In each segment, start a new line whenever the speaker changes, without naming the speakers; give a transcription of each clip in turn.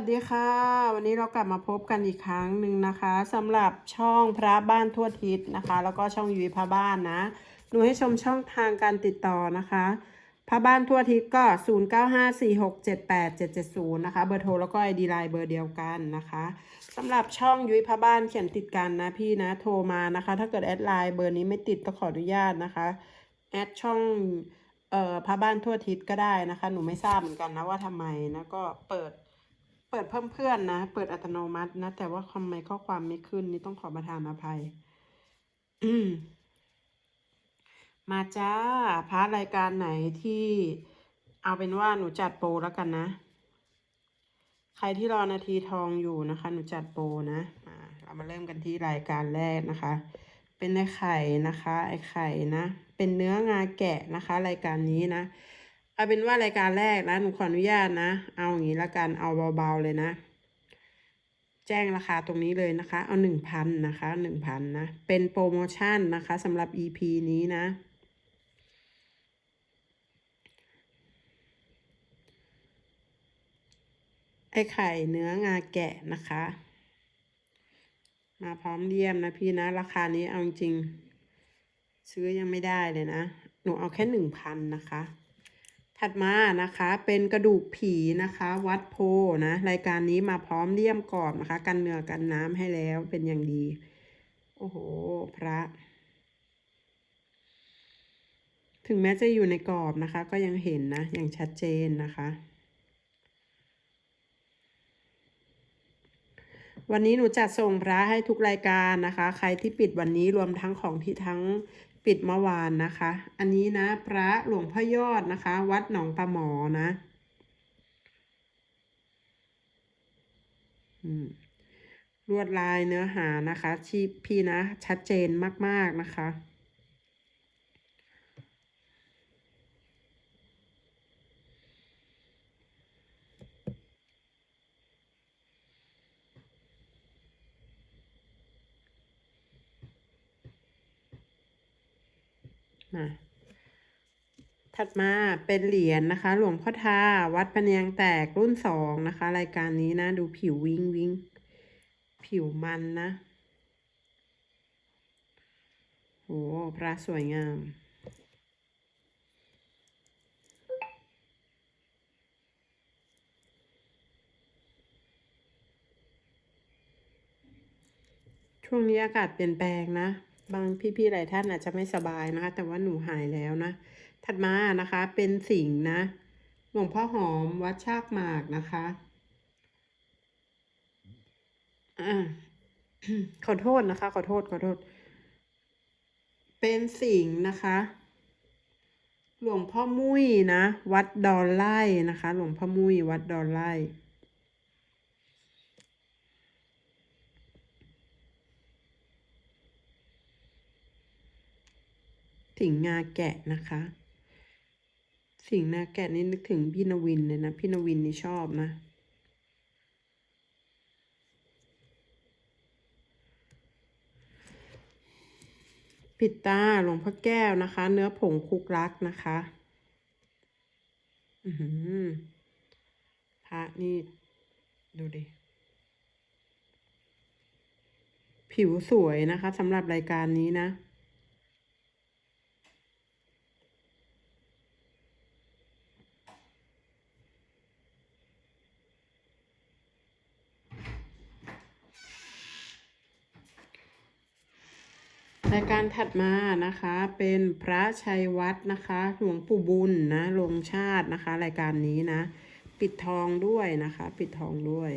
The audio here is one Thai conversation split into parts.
สวัสดีค่ะ วันนี้เรากลับมาพบกันอีกครั้งหนึ่งนะคะสำหรับช่องพระบ้านทั่วทิศนะคะ แล้วก็ช่องยูวีพระบ้านนะหนูให้ชมช่องทางการติดต่อนะคะ พระบ้านทั่วทิศก็ 0954678770 นะคะ เบอร์โทรแล้วก็ไอดีไลน์เบอร์เดียวกันนะคะสำหรับช่องยุ้ยพระบ้านเขียนติดกันนะพี่นะโทรมานะคะ ถ้าเกิดแอดไลน์เบอร์นี้ไม่ติดก็ขออนุญาตนะคะแอดช่องเอ่อพระบ้านทั่วทิศก็ได้นะคะ หนูไม่ทราบเหมือนกันนะว่าทำไมนะก็เปิด เปิดเพิ่มเพื่อนนะ เปิดอัตโนมัตินะ แต่ว่าทำไมข้อความไม่ขึ้นนี่ต้องขอประทานอภัย อืมมาจ้าพาร์ทรายการไหนที่เอาเป็นว่าหนูจัดโปรแล้วกันนะ ใครที่รอนาทีทองอยู่นะคะ หนูจัดโปรนะเรามาเริ่มกันที่รายการแรกนะคะ เป็นไอไข่นะคะ ไอไข่นะ เป็นเนื้องาแกะนะคะ รายการนี้นะ เอาเป็นว่ารายการแรกนะหนูขออนุญาตนะ เอาอย่างนี้ละกันเอาเบาๆเลยนะ แจ้งราคาตรงนี้เลยนะคะ เอาหนึ่งพันนะคะหนึ่งพันนะ เป็นโปรโมชั่นนะคะสำหรับ EP นี้นะไอไข่เนื้องาแกะนะคะ มาพร้อมเลี่ยมนะพี่นะ ราคานี้เอาจริง ซื้อยังไม่ได้เลยนะ หนูเอาแค่หนึ่งพันนะคะ ถัดมานะคะเป็นกระดูกผีนะคะ วัดโพนะรายการนี้มาพร้อมเลี่ยมกรอบนะคะ กันเนื้อกันน้ำให้แล้วเป็นอย่างดี โอ้โห พระ ถึงแม้จะอยู่ในกรอบนะคะ ก็ยังเห็นนะ อย่างชัดเจนนะคะ วันนี้หนูจัดส่งพระให้ทุกรายการนะคะ ใครที่ปิดวันนี้รวมทั้งของที่ทั้ง ปิดเมื่อวานนะคะ อันนี้นะ พระหลวงพ่อยอดนะคะ วัดหนองปลาหมอนะอืมลวดลายเนื้อหานะคะที่พี่นะชัดเจนมาก ๆ นะคะ มาถัดมาเป็นเหรียญนะคะ หลวงพ่อทาวัดพะเนียงแตกรุ่นสองนะคะ รายการนี้นะดูผิววิงวิงผิวมันนะโหพระสวยงาม ช่วงนี้อากาศเปลี่ยนแปลงนะ บางพี่ๆหลายท่านอาจจะไม่สบายนะคะ แต่ว่าหนูหายแล้วนะ ถัดมานะคะเป็นสิงห์นะ หลวงพ่อหอมวัดชากหมากนะคะอ่าขอโทษนะคะ ขอโทษขอโทษ เป็นสิงห์นะคะ หลวงพ่อมุ้ยนะ วัดดอนไล่นะคะ หลวงพ่อมุ้ยวัดดอนไล่ สิงห์งาแกะนะคะ สิงห์นาแกะนี่นึกถึงพี่นวินเลยนะพี่นวินนี่ชอบนะปิดตาหลวงพ่อแก้วนะคะ เนื้อผงคุกรักนะคะอือหือพระนี่ ดูดิ ผิวสวยนะคะสำหรับรายการนี้นะ รายการถัดมานะคะเป็นพระชัยวัดนะคะ หลวงปู่บุญนะลงชาตินะคะ รายการนี้นะ ปิดทองด้วยนะคะ ปิดทองด้วย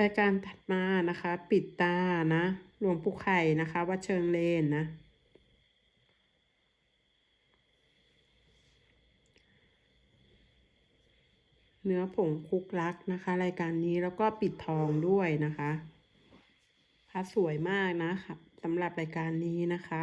รายการถัดมานะคะ ปิดตานะหลวงปู่ไข่นะคะวัดเชิงเลนนะ เนื้อผงคุกลักนะคะ รายการนี้แล้วก็ปิดทองด้วยนะคะพระสวยมากนะคะสำหรับรายการนี้นะคะ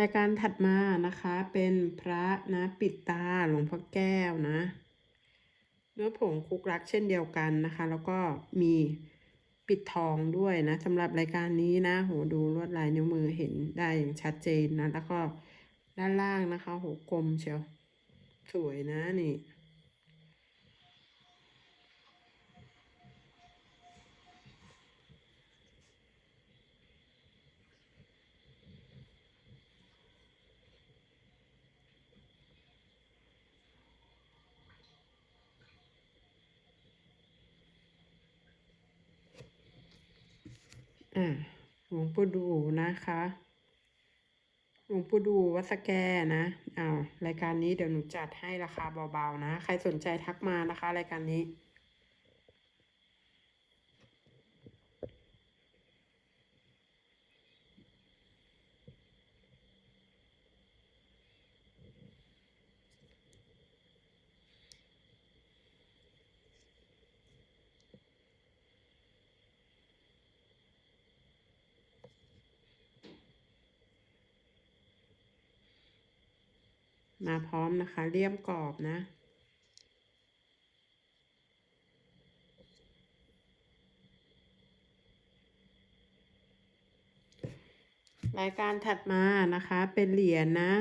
รายการถัดมานะคะเป็นพระนะปิดตาหลวงพ่อแก้วนะ เนื้อผงคุกรักเช่นเดียวกันนะคะ แล้วก็มีปิดทองด้วยนะสำหรับรายการนี้นะ โหดูลวดลายนิ้วมือเห็นได้อย่างชัดเจนนะ แล้วก็ด้านล่างนะคะ โหกลมเชียว สวยนะนี่ อ่าหลวง ปู่ดูนะคะหลวงปู่ดูวัดสแกนะอ้าวรายการนี้เดี๋ยวหนูจัดให้ราคาเบาๆนะ ใครสนใจทักมานะคะ รายการนี้ มาพร้อมนะคะเลี่ยมกรอบนะ รายการถัดมานะคะเป็นเหรียญนะ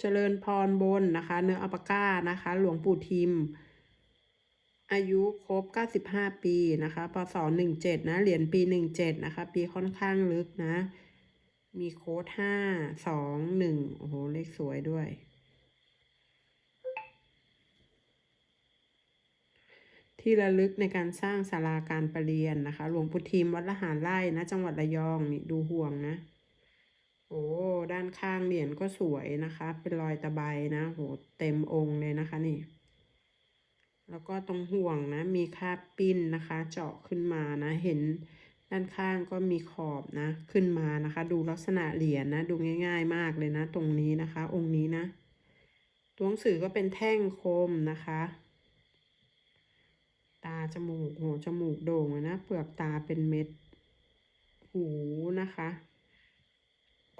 เจริญพรบนนะคะ เนื้ออัปก้านะคะ หลวงปู่ทิม อายุครบ 95 ปีนะคะปศ17 นะ เหรียญปี 17 นะคะ ปีค่อนข้างลึกนะมีโค้ด5 2 1โอ้โห เลขสวยด้วย ที่ระลึกในการสร้างศาลาการประเรียนนะคะ หลวงปู่ทิมวัดละหารไร่นะ จังหวัดระยองนี่ดูห่วงนะ โอ้ด้านข้างเหรียญก็สวยนะคะ เป็นรอยตะไบนะโหเต็มองค์เลยนะคะนี่ แล้วก็ตรงห่วงนะ มีคาบปิ้นนะคะ เจาะขึ้นมานะ เห็นด้านข้างก็มีขอบนะ ขึ้นมานะคะ ดูลักษณะเหรียญนะดูง่าย ๆ มากเลยนะ ตรงนี้นะคะ องค์นี้นะ ตัวหนังสือก็เป็นแท่งคมนะคะ ตาจมูกโหจมูกโด่งนะเปลือกตาเป็นเม็ด หูนะคะ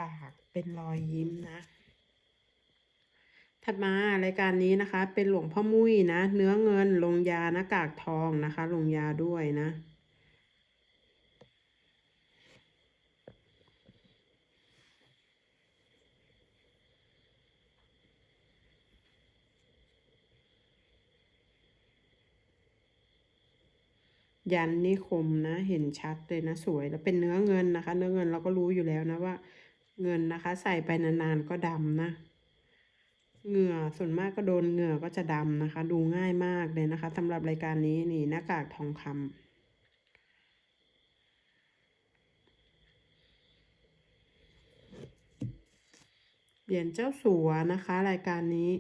ปากเป็นรอยยิ้มนะ ถัดมารายการนี้นะคะ เป็นหลวงพ่อมุ้ยนะ เนื้อเงินลงยาหน้ากากทองนะคะ ลงยาด้วยนะ ยันนี่คมนะ เห็นชัดเลยนะสวยแล้วเป็นเนื้อเงินนะคะ เนื้อเงินเราก็รู้อยู่แล้วนะว่า เงินนะคะ ใส่ไปนานๆก็ดำนะเหงื่อส่วนมากก็โดนเหงื่อก็จะดำนะคะ ดูง่ายมากเลยนะคะสำหรับรายการนี้นี่หน้ากากทองคำเหรียญเจ้าสัวนะคะ รายการนี้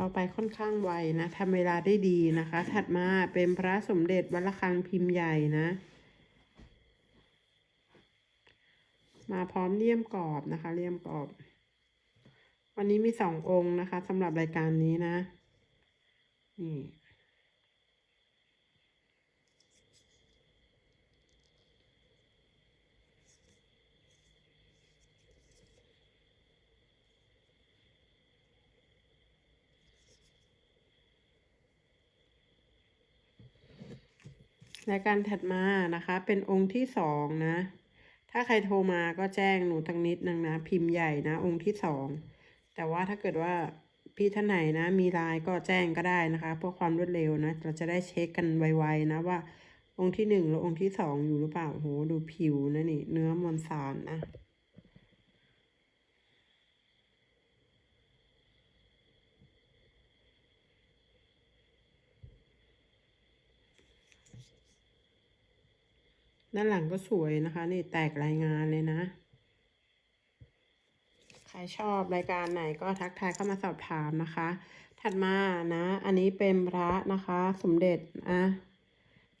เราไปค่อนข้างไวนะทำเวลาได้ดีนะคะ ถัดมาเป็นพระสมเด็จวัดระฆังพิมพ์ใหญ่นะ มาพร้อมเลี่ยมกรอบนะคะ เลี่ยมกรอบ วันนี้มีสององค์นะคะสำหรับรายการนี้นะนี่ รายการถัดมานะคะ เป็นองค์ที่สองนะ ถ้าใครโทรมาก็แจ้งหนูทั้งนิดนึงนะ พิมพ์ใหญ่นะ องค์ที่สองแต่ว่าถ้าเกิดว่าพี่ท่านไหนนะ มีไลน์ก็แจ้งก็ได้นะคะเพื่อความรวดเร็วนะ เราจะได้เช็คกันไวๆนะว่า องค์ที่หนึ่งหรือองค์ที่สองอยู่หรือเปล่าโหดูผิวนะนี่ เนื้อมอนสารนะ ด้านหลังก็สวยนะคะ นี่แตกรายงานเลยนะ ใครชอบรายการไหนก็ทักทายเข้ามาสอบถามนะคะ ถัดมานะ อันนี้เป็นพระนะคะ สมเด็จอะ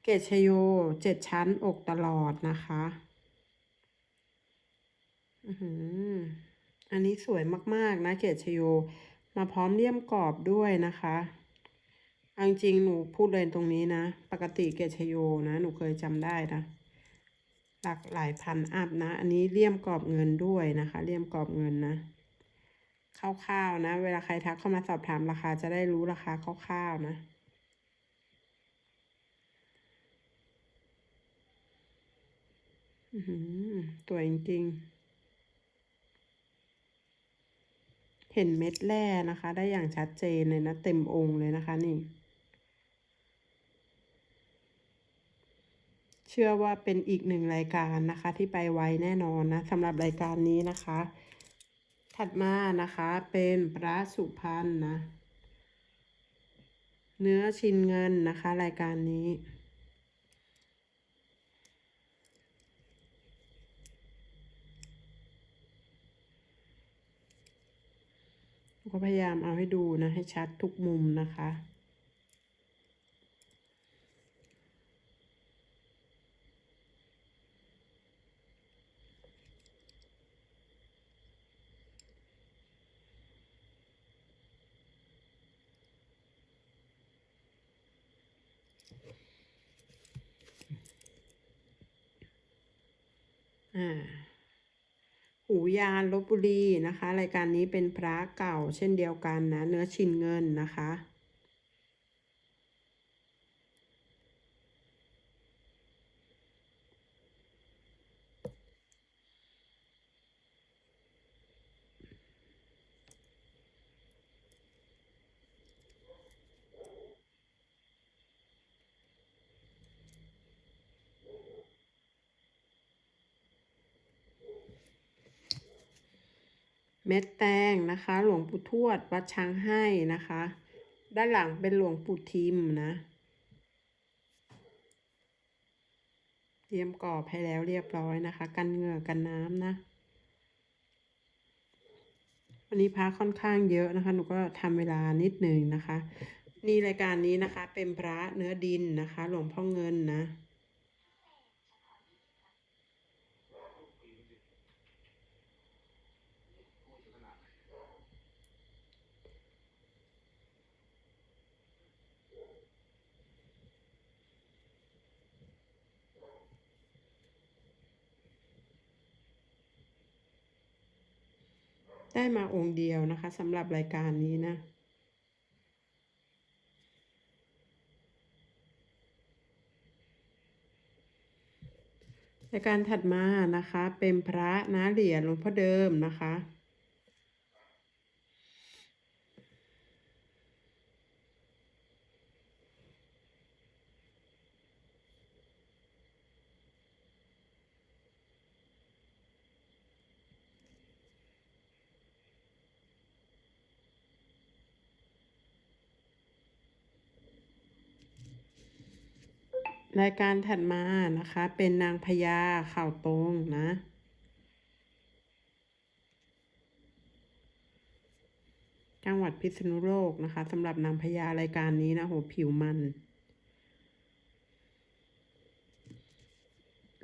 เกตชโยเจ็ดชั้นอกตลอดนะคะอือหืออันนี้สวยมากๆนะเกตชโย มาพร้อมเลี่ยมกรอบด้วยนะคะเอาจริงหนูพูดเลยตรงนี้นะ ปกติเกตชโยนะ หนูเคยจำได้นะ หลักหลายพันอัพนะ อันนี้เลี่ยมกรอบเงินด้วยนะคะ เลี่ยมกรอบเงินนะคร่าวๆนะ เวลาใครทักเข้ามาสอบถามราคาจะได้รู้ราคาคร่าวๆนะหือตัวจริงๆ เห็นเม็ดแร่นะคะ ได้อย่างชัดเจนเลยนะ เต็มองค์เลยนะคะนี่ เชื่อว่าเป็นอีกหนึ่งรายการนะคะ ที่ไปไวแน่นอนนะสำหรับรายการนี้นะคะ ถัดมานะคะเป็นพระสุพรรณนะเนื้อชินเงินนะคะ รายการนี้ ก็พยายามเอาให้ดูนะ ให้ชัดทุกมุมนะคะ อ่าหูยานลบบุรีนะคะ รายการนี้เป็นพระเก่าเช่นเดียวกันนะ เนื้อชินเงินนะคะ เม็ดแตงนะคะ หลวงปู่ทวดวัดช้างให้นะคะ ด้านหลังเป็นหลวงปู่ทิมนะเตรียมกรอบให้แล้วเรียบร้อยนะคะ กันเหงื่อกันน้ำนะวันนี้พระค่อนข้างเยอะนะคะ หนูก็ทำเวลานิดหนึ่งนะคะ นี่รายการนี้นะคะ เป็นพระเนื้อดินนะคะ หลวงพ่อเงินนะ ได้มาองค์เดียวนะคะสำหรับรายการนี้นะ รายการถัดมานะคะ เป็นพระนะเหรียญหลวงพ่อเดิมนะคะ รายการถัดมานะคะ เป็นนางพญาข่าวตรงนะจังหวัดพิษณุโลกนะคะสำหรับนางพญารายการนี้นะโหผิวมัน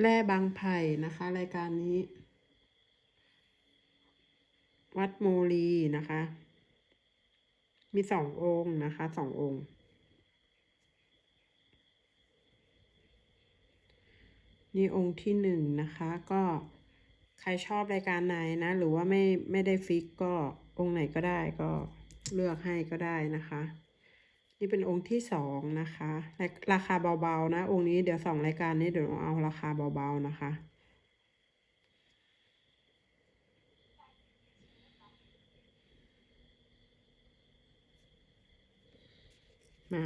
แร่บางไผ่นะคะ รายการนี้ วัดโมลีนะคะ มีสององค์นะคะสององค์ นี่องค์ที่หนึ่งนะคะก็ใครชอบรายการไหนนะ หรือว่าไม่ไม่ได้ฟิกก็องค์ไหนก็ได้ก็เลือกให้ก็ได้นะคะ นี่เป็นองค์ที่สองนะคะราราคาเบาๆนะ องค์นี้เดี๋ยวสองรายการนี้เดี๋ยวเอาราคาเบาๆนะคะมา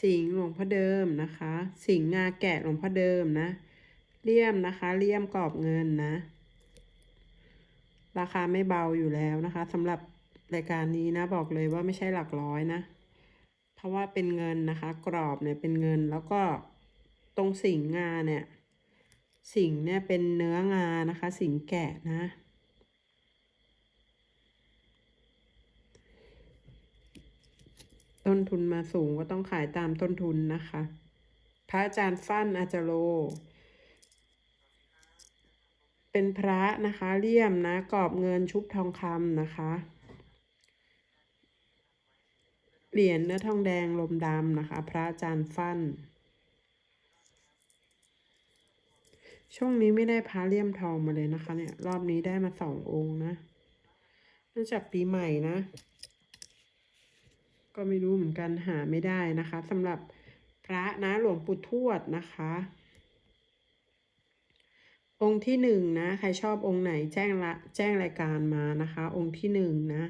สิงหลวงพ่อเดิมนะคะ สิงงาแกะหลวงพ่อเดิมนะ เลี่ยมนะคะ เลี่ยมกรอบเงินนะ ราคาไม่เบาอยู่แล้วนะคะสำหรับรายการนี้นะบอกเลยว่าไม่ใช่หลักร้อยนะ เพราะว่าเป็นเงินนะคะ กรอบเนี่ยเป็นเงินแล้วก็ตรงสิงงาเนี่ย สิงเนี่ยเป็นเนื้องานะคะ สิงแกะนะ ต้นทุนมาสูงก็ต้องขายตามต้นทุนนะคะ พระอาจารย์ฟั่นอาจารโล เป็นพระนะคะเลี่ยมนะกรอบเงินชุบทองคำนะคะ เหรียญเนื้อทองแดงลมดำนะคะ พระอาจารย์ฟั่น ช่วงนี้ไม่ได้พระเลี่ยมทองมาเลยนะคะ เนี่ย รอบนี้ได้มาสององค์นะเนื่องจากปีใหม่นะ ก็ไม่รู้เหมือนกันหาไม่ได้นะคะสำหรับพระนะหลวงปู่ทวดนะคะ องค์ที่หนึ่งนะ ใครชอบองค์ไหนแจ้งละแจ้งรายการมานะคะ องค์ที่หนึ่งนะ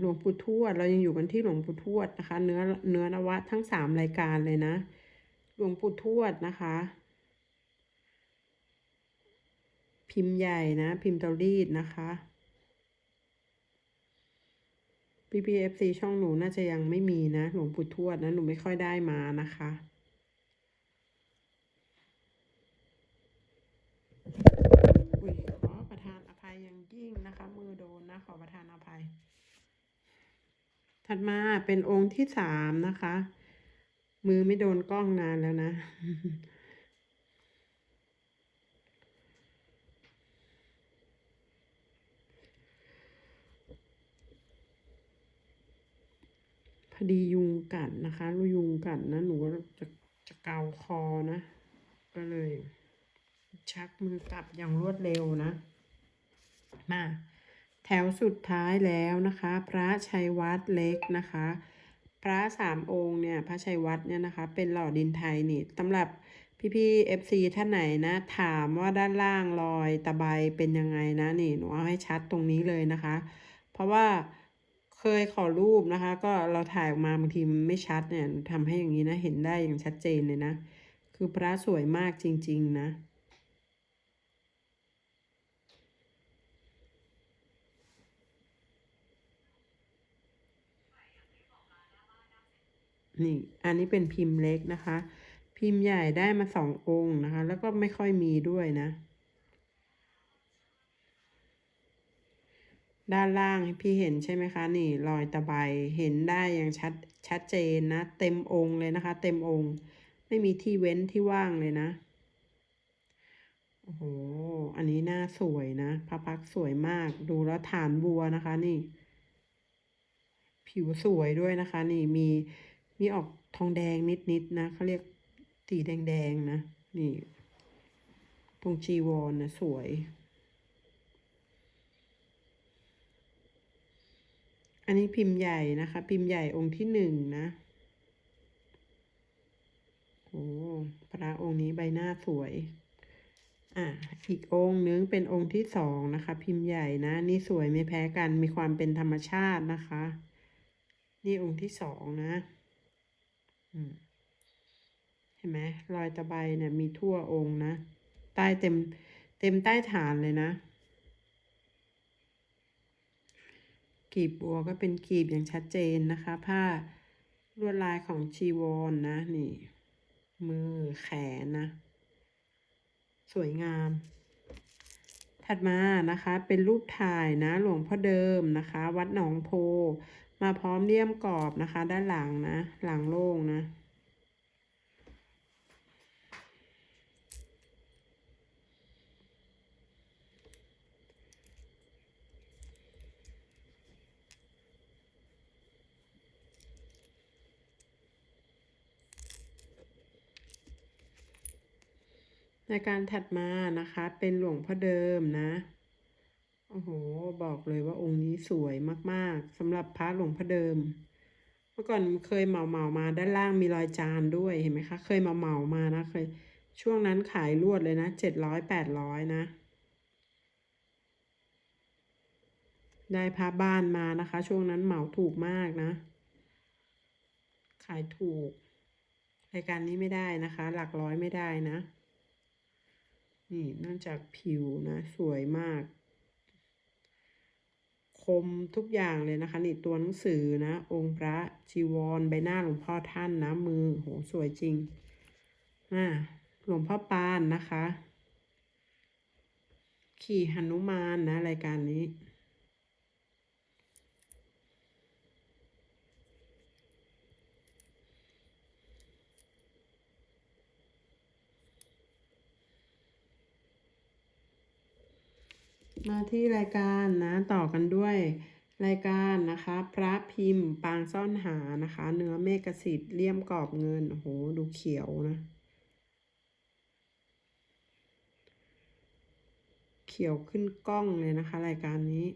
หลวงปู่ทวด เรายังอยู่กันที่หลวงปู่ทวดนะคะ เนื้อเนื้อนวะทั้งสามรายการเลยนะ หลวงปู่ทวดนะคะ พิมพ์ใหญ่นะ พิมพ์เตารีดนะคะ PPFC ช่องหนูน่าจะยังไม่มีนะ หลวงปู่ทวดนะ หนูไม่ค่อยได้มานะคะ อุ้ยขอประทานอภัยอย่างยิ่งนะคะ มือโดนนะ ขอประทานอภัย ถัดมาเป็นองค์ที่สามนะคะ มือไม่โดนกล้องนานแล้วนะ พอดียุงกัดนะคะรู้ยุงกัดนะ หนูก็จะจะเกาคอนะ ก็เลย ชักมือกลับอย่างรวดเร็วนะ มา แถวสุดท้ายแล้วนะคะ พระชัยวัดเล็กนะคะ พระสามองค์เนี่ยพระชัยวัดเนี่ยนะคะ เป็นหล่อดินไทยนี่สำหรับพี่ๆ FC ท่านไหนนะ ถามว่าด้านล่างรอยตะไบเป็นยังไงนะนี่หนูเอาให้ชัดตรงนี้เลยนะคะ เพราะว่าเคยขอรูปนะคะ ก็เราถ่ายออกมาบางทีมันไม่ชัดเนี่ยทำให้อย่างนี้นะ เห็นได้อย่างชัดเจนเลยนะ คือพระสวยมากจริง ๆ นะ นี่ อันนี้เป็นพิมพ์เล็กนะคะ พิมพ์ใหญ่ได้มาสององค์นะคะ แล้วก็ไม่ค่อยมีด้วยนะ ด้านล่างพี่เห็นใช่ไหมคะ นี่รอยตะไบเห็นได้อย่างชัดชัดเจนนะ เต็มองค์เลยนะคะ เต็มองค์ ไม่มีที่เว้นที่ว่างเลยนะโอ้โห อันนี้หน้าสวยนะพระพักสวยมาก ดูแล้วฐานบัวนะคะ นี่ ผิวสวยด้วยนะคะ นี่มี มีออกทองแดงนิดๆนะเขาเรียกสีแดงๆนะ นี่ ตรงจีวรนนะสวย อันนี้พิมพ์ใหญ่นะคะ พิมพ์ใหญ่องค์ที่หนึ่งนะโอ้พระองค์นี้ใบหน้าสวย อะ อีกองค์นึงเป็นองค์ที่สองนะคะ พิมพ์ใหญ่นะ นี่สวยไม่แพ้กันมีความเป็นธรรมชาตินะคะ นี่องค์ที่สองนะ เห็นไหมรอยตะไบเนี่ยมีทั่วองค์นะ ใต้เต็มเต็มใต้ฐานเลยนะ กีบบัวก็เป็นกีบอย่างชัดเจนนะคะ ผ้าลวดลายของชีวรนนะ นี่ มือแขนนะ สวยงาม ถัดมานะคะ เป็นรูปถ่ายนะ หลวงพ่อเดิมนะคะ วัดหนองโพ มาพร้อมเลี่ยมกรอบนะคะ ด้านหลังนะ หลังโล่งนะ ในการถัดมานะคะเป็นหลวงพ่อเดิมนะ โห บอกเลยว่าองค์นี้สวยมากๆสำหรับพระหลวงพ่อเดิม เมื่อก่อนเคยเหมาเหมามาด้านล่างมีรอยจานด้วยเห็นไหมคะ เคยเหมาเหมามานะเคย ช่วงนั้นขายรวดเลยนะเจ็ดร้อยแปดร้อยนะ ได้พระบ้านมานะคะ ช่วงนั้นเหมาถูกมากนะ ขายถูกรายการนี้ไม่ได้นะคะ หลักร้อยไม่ได้นะ นี่นอกจากผิวนะ สวยมาก มทุกอย่างเลยนะคะ นี่ตัวหนังสือนะ องค์พระจีวรใบหน้าหลวงพ่อท่านนะมือโหสวยจริงอ่าหลวงพ่อปานนะคะ ขี่หนุมานนะ รายการนี้ มาที่รายการนะต่อกันด้วยรายการนะคะ พระพิมพ์ ปางซ่อนหานะคะ เนื้อเมฆสิทธิ์เลี่ยมกรอบเงินโอ้โหดูเขียวนะ เขียวขึ้นกล้องเลยนะคะ รายการนี้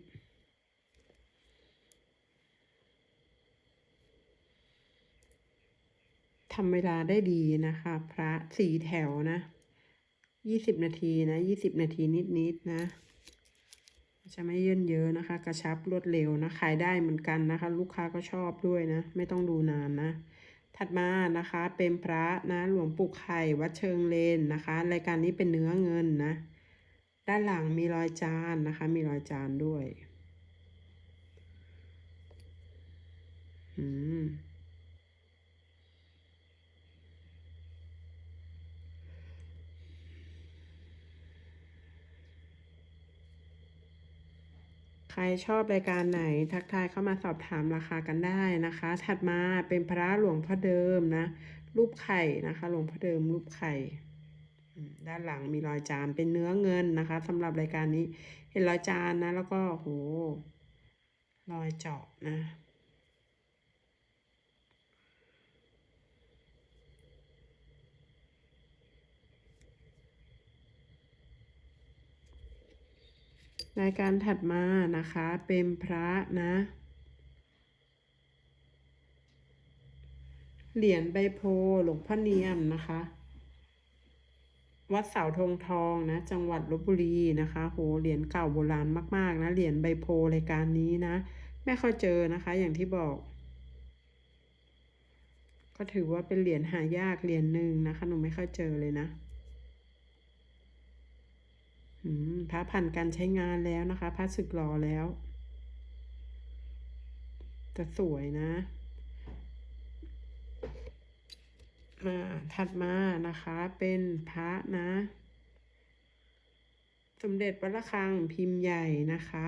ทำเวลาได้ดีนะคะ พระสี่แถวนะยี่สิบนาทีนะยี่สิบนาทีนิดๆนะ จะไม่เยินเยอะนะคะ กระชับรวดเร็วนะ ขายได้เหมือนกันนะคะ ลูกค้าก็ชอบด้วยนะ ไม่ต้องดูนานนะ ถัดมานะคะเป็นพระนะหลวงปู่ไข่วัดเชิงเลนนะคะ รายการนี้เป็นเนื้อเงินนะ ด้านหลังมีรอยจานนะคะ มีรอยจานด้วย อืม ใครชอบรายการไหนทักทายเข้ามาสอบถามราคากันได้นะคะ ถัดมาเป็นพระหลวงพ่อเดิมนะ รูปไข่นะคะ หลวงพ่อเดิมรูปไข่ด้านหลังมีรอยจานเป็นเนื้อเงินนะคะสำหรับรายการนี้เห็นรอยจานนะ แล้วก็โหรอยเจาะนะ รายการถัดมานะคะเป็นพระนะ เหรียญใบโพหลวงพ่อเนียมนะคะ วัดเสาธงทองนะ จังหวัดลบบุรีนะคะ โหเหรียญเก่าโบราณมากๆนะเหรียญใบโพรายการนี้นะ ไม่ค่อยเจอนะคะ อย่างที่บอก ก็ถือว่าเป็นเหรียญหายากเหรียญหนึ่งนะคะหนูไม่ค่อยเจอเลยนะ พระผ่านการใช้งานแล้วนะคะ พระสึกหล่อแล้ว จะสวยนะ มาถัดมานะคะเป็นพระนะ สมเด็จวัดระฆังพิมพ์ใหญ่นะคะ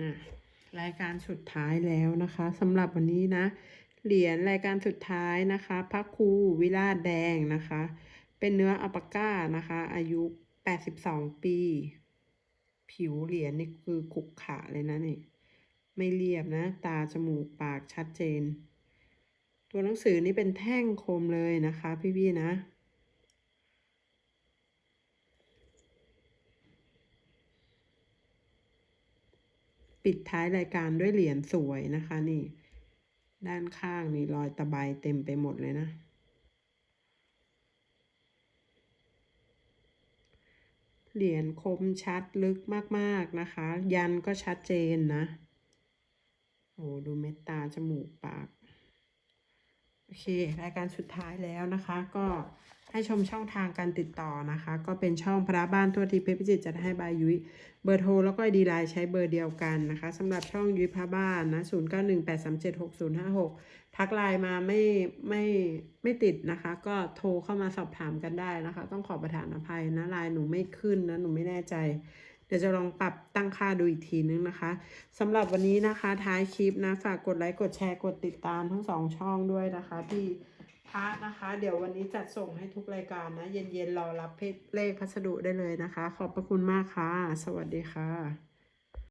นะรายการสุดท้ายแล้วนะคะสำหรับวันนี้นะ เหรียญรายการสุดท้ายนะคะพระครูวิราชแดงนะคะ เป็นเนื้ออัปาก้านะคะ อายุ 82 ปี ผิวเหรียญนี่คือขุกขระเลยนะนี่ไม่เรียบนะ ตาจมูกปากชัดเจน ตัวหนังสือนี่เป็นแท่งคมเลยนะคะ พี่ๆนะ ปิดท้ายรายการด้วยเหรียญสวยนะคะนี่ ด้านข้างนี่รอยตะไบเต็มไปหมดเลยนะ เหรียญคมชัดลึกมากๆนะคะ ยันก็ชัดเจนนะ โอ้ดูเม็ดตาจมูกปาก โอเค รายการสุดท้ายแล้วนะคะก็ ให้ชมช่องทางการติดต่อนะคะ ก็เป็นช่องพระบ้านทั่วทิพย์เพชรพิจิตรจัดให้บายยุ้ยเบอร์โทรแล้วก็ดีไลน์ใช้เบอร์เดียวกันนะคะสำหรับช่องยุ้ยพระบ้านนะ0 9 1 8 3 7 6 0 5 6ทักไลน์มาไม่ไม่ไม่ติดนะคะ ก็โทรเข้ามาสอบถามกันได้นะคะ ต้องขอประทานอภัยนะไลน์หนูไม่ขึ้นนะหนูไม่แน่ใจเดี๋ยวจะลองปรับตั้งค่าดูอีกทีนึงนะคะสำหรับวันนี้นะคะท้ายคลิปนะฝากกดไลค์กดแชร์กดติดตามทั้งสองช่องด้วยนะคะที่ ระนะคะ เดี๋ยววันนี้จัดส่งให้ทุกรายการนะ เย็นๆรอรับเลขพัสดุได้เลยนะคะ ขอบพระคุณมากค่ะ สวัสดีค่ะ